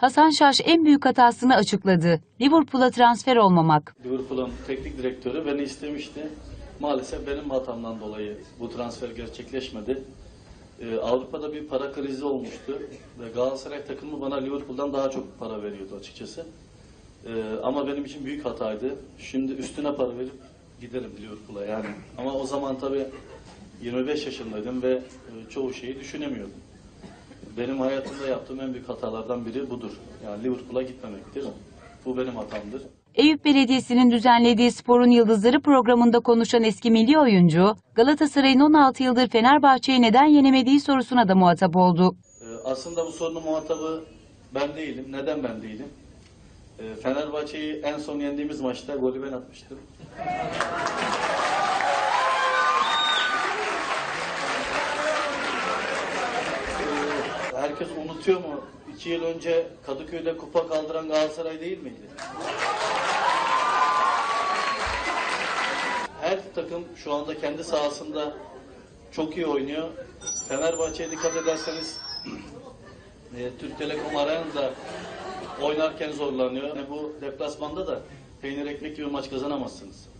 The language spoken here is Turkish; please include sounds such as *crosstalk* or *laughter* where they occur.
Hasan Şaş en büyük hatasını açıkladı. Liverpool'a transfer olmamak. Liverpool'un teknik direktörü beni istemişti. Maalesef benim hatamdan dolayı bu transfer gerçekleşmedi. Ee, Avrupa'da bir para krizi olmuştu ve Galatasaray takımı bana Liverpool'dan daha çok para veriyordu açıkçası. Ee, ama benim için büyük hataydı. Şimdi üstüne para verip giderim Liverpool'a yani. Ama o zaman tabii 25 yaşındaydım ve e, çoğu şeyi düşünemiyordum. Benim hayatımda yaptığım en büyük hatalardan biri budur. Yani Liverpool'a gitmemektir. Bu benim hatamdır. Eyüp Belediyesi'nin düzenlediği Sporun Yıldızları programında konuşan eski milli oyuncu, Galatasaray'ın 16 yıldır Fenerbahçe'yi neden yenemediği sorusuna da muhatap oldu. Ee, Aslında bu sorunun muhatabı ben değilim. Neden ben değilim? Ee, Fenerbahçe'yi en son yendiğimiz maçta golü ben atmıştım. Ee, Herkes unutuyor mu? İki yıl önce Kadıköy'de kupa kaldıran Galatasaray değil miydi? Her takım şu anda kendi sahasında çok iyi oynuyor. Fenerbahçe'ye dikkat ederseniz *clears throat* e, Türk Telekom Arena'da oynarken zorlanıyor. E, bu deplasmanda da peynir ekmek gibi maç kazanamazsınız.